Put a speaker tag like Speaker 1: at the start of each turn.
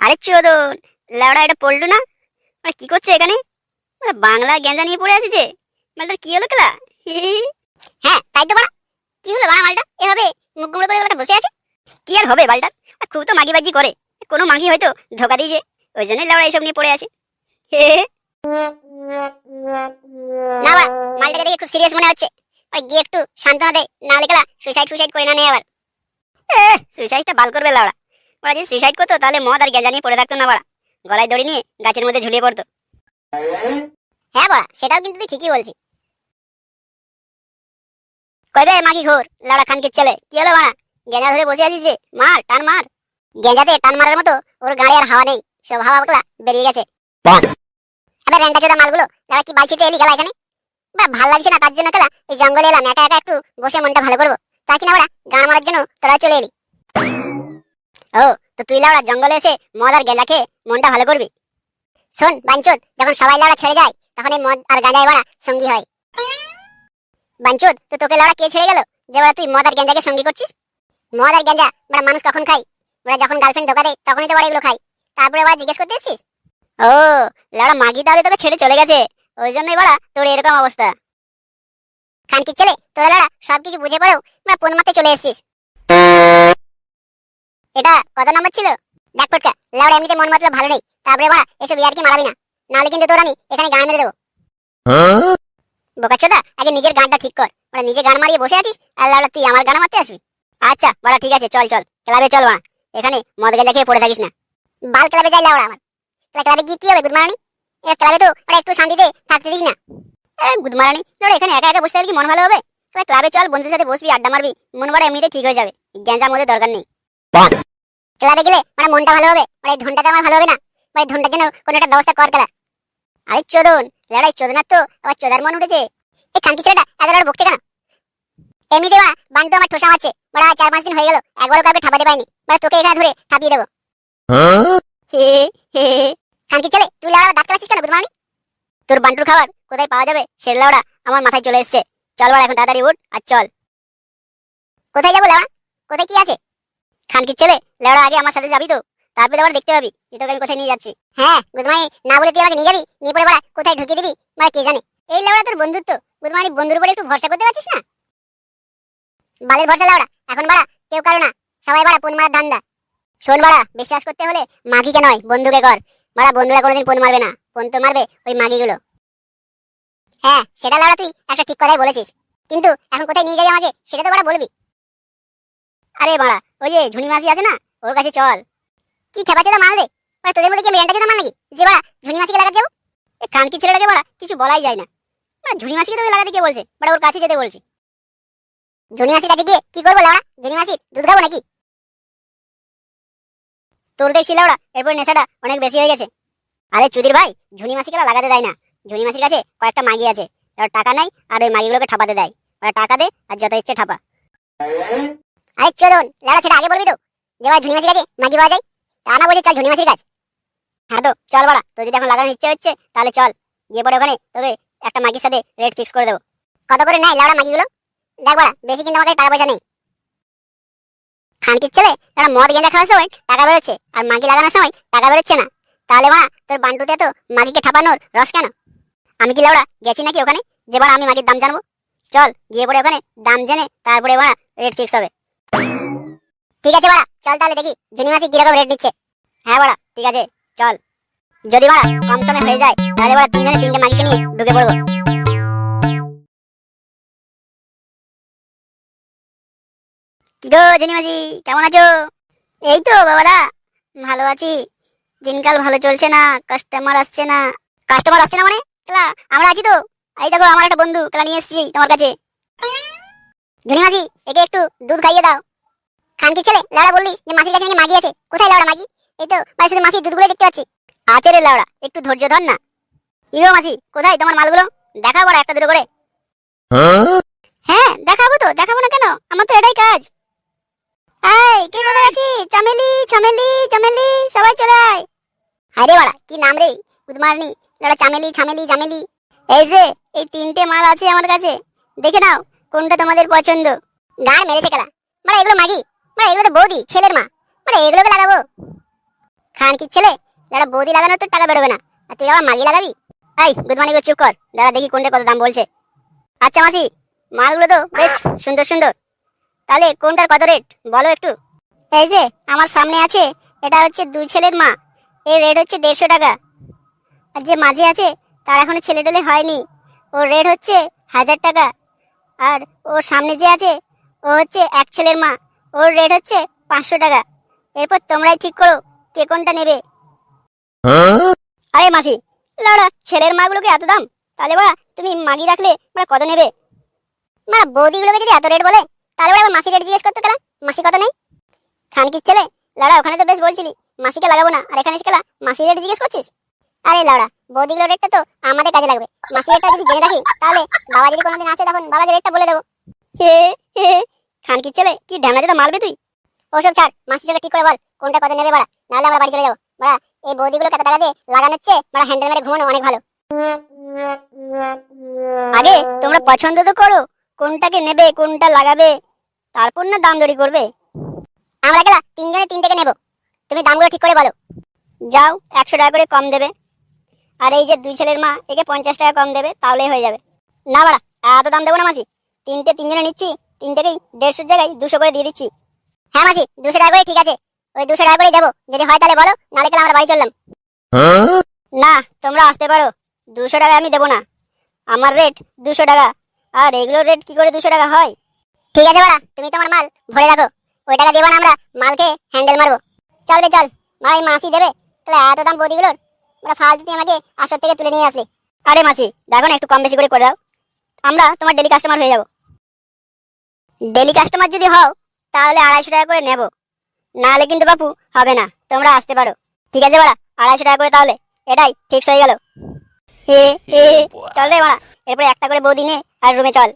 Speaker 1: আরে চোদন, লেওড়া এটা পল্টু না? মানে কি করছে এখানে? মানে বাংলা গেঞ্জা নিয়ে পড়ে আছে যে। মালটার কি হলো কেলা হ্যাঁ তাই তো বাড়া। কি হলো বাড়া মালটা? এভাবে মুখ গুমড়ো করে বেলাটা বসে আছে? কি আর হবে বালটার? খুব তো মাগি বাজি করে। কোনো মাগি হয়তো ধোকা দিয়েছে। ওই জন্যই লেওড়া এইসব নিয়ে পড়ে আছে। না বাড়া, মালটাকে দেখে খুব সিরিয়াস মনে হচ্ছে। আর গিয়ে একটু সান্ত্বনা দে, না হলে কেলা সুইসাইড ফুইসাইড করে না নেই আবার। সুইসাইডটা বাল করবে লাউড়া। ওরা যদি সুইসাইড করতো তাহলে মদ আর গেঁজা নিয়ে পড়ে থাকতো না বাড়া। গলায় দড়ি নিয়ে গাছের মধ্যে ঝুলিয়ে পড়তো। হ্যাঁ বাড়া সেটাও কিন্তু তুই ঠিকই বলছিস। কইবে মাগি ঘোর? লাউড়া খানকির ছেলে কি হলো বাড়া? গেঁজা ধরে বসে আছিস যে? মার টান মার। গেঁজাতে টান মারার মতো ওর গাড়ি আর হাওয়া নেই। সব হাওয়া বকলা বেরিয়ে গেছে। আবার রেন্টা চোদা মালগুলো যারা কি বাইচিতে এলি গেলা এখানে? বা ভালো লাগছে না তার জন্য কেলা? এই জঙ্গলে এলাম একা একা একটু বসে মনটা ভালো করব। তা কিনা ওরা গান মারার জন্য তোরা চলে এলি। ও, তো তুই লাউড়া, জঙ্গলে এসে মদ আর গেঁজা খেয়ে মনটা ভালো করবি। শোন, বাঞ্চুদ, যখন সবাই লাউড়া ছেড়ে যায়, তখন এই মদ আর গাঁজা এবার সঙ্গী হয়। বাঞ্চুদ, তো তোকে লাউড়া কে ছেড়ে গেল? যে ওরা তুই মদ আর গেঁজাকে সঙ্গী করছিস? মদ আর গেঁজা বড়া মানুষ কখন খায়? ওরা যখন গার্লফ্রেন্ড ধোকা দেয়, তখনই তো বড় এগুলো খায়। তারপরে ওরা জিজ্ঞেস করতে এসছিস? ও, লাউড়া মাগি তাহলে তোকে ছেড়ে চলে গেছে। ওই জন্যই বড়া তোর এরকম অবস্থা। খানকির ছেলে তোরা লাউড়া সবকিছু বুঝে পড়েও আমরা পোন মারতে চলে এসেছিস। এটা কত নম্বর ছিল? দেখ ফটকা, লাউড়া এমনিতে মন মতলব ভালো নেই, তারপরে বাড়া এসব ইয়ার কি মারাবি না। নাহলে কিন্তু তোর আমি এখানে গান মেরে দেবো। বোকাচোদা আগে নিজের গানটা ঠিক কর। মানে নিজে গান মারিয়ে বসে আছিস, আর লাউড়া, তুই আমার গান মারতে আসবি। আচ্ছা বাড়া ঠিক আছে, চল চল, ক্লাবে চল বাড়া এখানে মদ গেঁজা খেয়ে পড়ে থাকিস না। বাল ক্লাবে যাই লাউড়া আমার। ক্লাবে গিয়ে কি হবে গুদমারানি এ ক্লাবে তো ওরা একটু শান্তিতে থাকতে দিস না। গুদমারানি লাউড়া এখানে একা একা বসে থাকলে কি মন ভালো হবে? ক্লাবে চল বন্ধুদের সাথে বসবি আড্ডা মারবি মন বড় এমনিতে ঠিক হয়ে যাবে। মধ্যে দরকার নেই। ক্লাবে গেলে মানে মনটা ভালো হবে মানে এই ধনটাতে আমার ভালো হবে না? মানে ধনটার জন্য কোনো একটা ব্যবস্থা কর খেলা। আরে চোদন লড়াই চোদনার তো আবার চোদার মন উঠেছে। এই খানকি ছেলেটা এত লড় বকছে কেন? এমনিতে বা বান্টু আমার ঠোসা আছে বড়া চার পাঁচ দিন হয়ে গেল একবারও কাউকে ঠাপাতে পাইনি মানে তোকে এখানে ধরে ঠাপিয়ে দেবো। হে হে খানকি ছেলে তুই দাঁত কেন তোর বান্টুর খাবার কোথায় পাওয়া যাবে? সে লাউড়া আমার মাথায় চলে এসছে। চল বাড়া, এখন তাড়াতাড়ি উঠ আর চল। কোথায় যাব লাউড়া কোথায় কি আছে? খানকির ছেলে? লেওড়া, আগে আমার সাথে যাবি তো? তারপরে আবার দেখতে পাবি যে তোকে আমি কোথায় নিয়ে যাচ্ছি। হ্যাঁ গুদমাই, না বলে তুই আমাকে নিয়ে যাবি? নিয়ে পড়ে বাড়া, কোথায় ঢুকিয়ে দিবি? মানে কে জানে? এই লেওড়া তোর বন্ধুত্ব। গুদমানি বন্ধুর উপরে একটু ভরসা করতে পারছিস না? বালের ভরসা লেওড়া, এখন বাড়া, কেউ কারও না। সবাই বাড়া, পুন মারার ধান্দা। শোন বাড়া, বিশ্বাস করতে হলে মাগিকে নয়, বন্ধুকে কর। বাড়া বন্ধুরা কোনোদিন ফোন মারবে না। ফোন তো মারবে ওই মাগিগুলো। হ্যাঁ সেটা লাউড়া তুই একটা ঠিক কথাই বলেছিস। কিন্তু এখন কোথায় নিয়ে যাবি আমাকে, সেটা তো বাড়া বলবি। আরে বাড়া, ওই যে ঝুনি মাসি আছে না, ওর কাছে চল। কি খেপা চোদা মাল রে? মানে তোদের মধ্যে কি রেন্টা চোদা মাল নাকি? যে বাড়া ঝুনি মাসিকে লাগাতে যাব? এ কানকি ছেলেটাকে বাড়া? কিছু বলাই যায় না। মানে ঝুনি মাসিকে তোকে লাগাতে কে বলছে? বাড়া ওর কাছে যেতে বলছি। ঝুনি মাসির কাছে গিয়ে কি করব লাউড়া ঝুনি মাসির দুধ খাব নাকি? তোর দেখছি লাউড়া এরপর নেশাটা অনেক বেশি হয়ে গেছে। আরে চুদির ভাই, ঝুনি মাসিকে লাগাতে দেয় না। ঝুনি মাসির কাছে কয়েকটা মাগি আছে। ওর টাকা নাই আর ওই মাগিগুলোকে ঠাপাতে দেয়। ওরা টাকা দে আর যত ইচ্ছে ঠাপা। আরে চলুন লাড়া সেটা আগে বলবি তো? যে ভাই ঝুনি মাসির কাছে মাগি পাওয়া যায়? তা না বলছি চল ঝুনি মাসির কাছে। হ্যাঁ তো, চল বাড়া, তোর যদি এখন লাগানোর ইচ্ছে হচ্ছে, তাহলে চল। গিয়ে পরে ওখানে তোকে একটা মাগির সাথে রেট ফিক্স করে দেবো। কত করে নেয় লাউড়া মাগিগুলো? দেখ বাড়া, বেশি কিন্তু আমার কাছে টাকা পয়সা নেই। খানকির ছেলে, তারা মদ গেঁজা খাওয়ার সময় টাকা বেরোচ্ছে আর মাগি লাগানোর সময় টাকা বেরোচ্ছে না। তাহলে বাড়া তোর বান্টুতে তো মাগিকে ঠাপানোর রস কেন? আমি কি লাউড়া গেছি নাকি ওখানে? যে বাড়া আমি মাগির দাম জানব। চল, গিয়ে পরে ওখানে, দাম জেনে তারপরে বাড়া রেট ফিক্স হবে। ঠিক আছে বাড়া চল তাহলে দেখি, জুনি মাসি কীরকম রেট দিচ্ছে হ্যাঁ বাড়া ঠিক আছে, চল। যদি বাড়া কম সময় হয়ে যায়, তাহলে বাড়া তিনজনে তিনটে মাগিকে নিয়ে ঢুকে পড়ব। কি গো জুনি মাসি কেমন আছো? এই তো বাবারা ভালো আছি। দিনকাল ভালো চলছে না কাস্টমার আসছে না। কাস্টমার আসছে না মানে? কেলা আমরা আছি তো। এই দেখো আমার একটা বন্ধু কেলা নিয়ে এসেছি তোমার কাছে। জনিমাসি একে একটু দুধ খাইয়ে দাও। খানকি ছেলে লাউড়া বললিস যে মাসির কাছে নাকি মাগি আছে। কোথায় লাউড়া মাগি? এই তো মানে শুধু মাসির দুধগুলো দেখতে পাচ্ছি। আছে রে লাউড়া একটু ধৈর্য ধর না। ইগো মাসি কোথায় তোমার মালগুলো? দেখাবো একটা দুটো করে। হ্যাঁ দেখাবো তো দেখাবো না কেন? আমার তো এটাই কাজ। এই, কে কোথায় আছিস? চামেলি চামেলি চামেলি, সবাই চলে আয়। আরে বাড়া, কি নাম রে? গুদমারনি লড়া চামেলি চামেলি চামেলি। এই যে, এই তিনটে মাল আছে আমার কাছে। দেখে নাও, কোনটা তোমাদের পছন্দ। গান মেরেছে খেলা। মানে এগুলো মাগি। মানে এগুলো তো বৌদি, ছেলের মা। মানে এগুলোকে লাগাবো। খান কি ছেলে? দাঁড়া, বৌদি লাগানোর তো টাকা বেরোবে না। আর তুই আবার মাগি লাগাবি? এই মর্নিং চুপ কর। দাঁড়া, দেখি কোনটা কত দাম বলছে। আচ্ছা মাসি, মালগুলো তো বেশ সুন্দর সুন্দর। তাহলে কোনটার কত রেট? বলো একটু। এই যে, আমার সামনে আছে, এটা হচ্ছে দুই ছেলের মা। এর রেট হচ্ছে দেড়শো টাকা। আর যে মাঝে আছে, তার এখনও ছেলে টেলে হয়নি। ওর রেট হচ্ছে হাজার টাকা। আর ওর সামনে যে আছে, ও হচ্ছে এক ছেলের মা। ওর রেট হচ্ছে পাঁচশো টাকা। এরপর তোমরাই ঠিক করো কে কোনটা নেবে। আরে মাসি লড়া ছেলের মাগুলোকে এত দাম? তাহলে বাড়া, তুমি মাগি রাখলে বাড়া কত নেবে? মানে বৌদিগুলোকে যদি এত রেট বলে তাহলে বাড়া মাসি রেট জিজ্ঞেস করতে গেলাম মাসি কত নেই? খান কি ছেলে? লাউড়া, ওখানে তো বেশ বলছিলি, মাসিকে লাগাবো না। আর এখানে এসে গেলা মাসি রেট জিজ্ঞেস করছিস? আরে লাউড়া, বৌদিগুলোর রেটটা তো আমাদের কাজে লাগবে। মাসি রেটটা যদি জেনে রাখি, তাহলে বাবা যদি কোনোদিন আসে তখন বাবাকে রেটটা বলে দেবো। হে হে খান কি ছেলে, কি ঢ্যামনা যেটা মারবে তুই? ওসব ছাড়, মাসির সঙ্গে ঠিক করে বল, কোনটা কত নেবে বাড়া, নাহলে আমরা বাড়ি চলে যাব। বাড়া, এই বৌদিগুলো কত টাকা দিয়ে লাগানো হচ্ছে বাড়া হ্যান্ডেল মেরে ঘুমানো অনেক ভালো। আগে তোমরা পছন্দ তো করো, কোনটাকে নেবে, কোনটা লাগাবে তারপর না দাম দড়ি করবে? আমরা গেলা, তিনজনে তিনটাকে নেব। তুমি দামগুলো ঠিক করে বলো। যাও, একশো টাকা করে কম দেবে। আর এই যে দুই ছেলের মা, একে পঞ্চাশ টাকা কম দেবে, তাহলেই হয়ে যাবে। না বাড়া, এত দাম দেবো না মাসি। তিনটে তিনজনে নিচ্ছি, তিনটেকেই দেড়শোর জায়গায় দুশো করে দিয়ে দিচ্ছি। হ্যাঁ মাসি, দুশো টাকা করে ঠিক আছে। ওই দুশো টাকা করেই দেবো। যদি হয় তাহলে বলো, নাহলে গেলে আমরা বাড়ি চললাম? না, তোমরা আসতে পারো। দুশো টাকা আমি দেবো না। আমার রেট দুশো টাকা। আর এগুলোর রেট কি করে দুশো টাকা হয়? ঠিক আছে বাড়া, তুমি তোমার মাল ভরে রাখো। ওই টাকা দেবো না আমরা, মালকে হ্যান্ডেল মারবো। চল রে চল। মারা এই মাসি দেবে। তাহলে এত দাম বৌদিগুলোর ওরা ফালতু তুই আমাকে আসর থেকে তুলে নিয়ে আসলে। আরে মাসি, দেখো না একটু কম বেশি করে করে দাও। আমরা তোমার ডেলি কাস্টমার হয়ে যাব। ডেলি কাস্টমার যদি হও, তাহলে আড়াইশো টাকা করে নেব। নাহলে কিন্তু বাপু, হবে না। তোমরা আসতে পারো। ঠিক আছে বাড়া, আড়াইশো টাকা করে তাহলে। এটাই ফিক্স হয়ে গেল। হে হে চল রে বাড়া, এরপরে একটা করে বৌদি নে আর রুমে চল।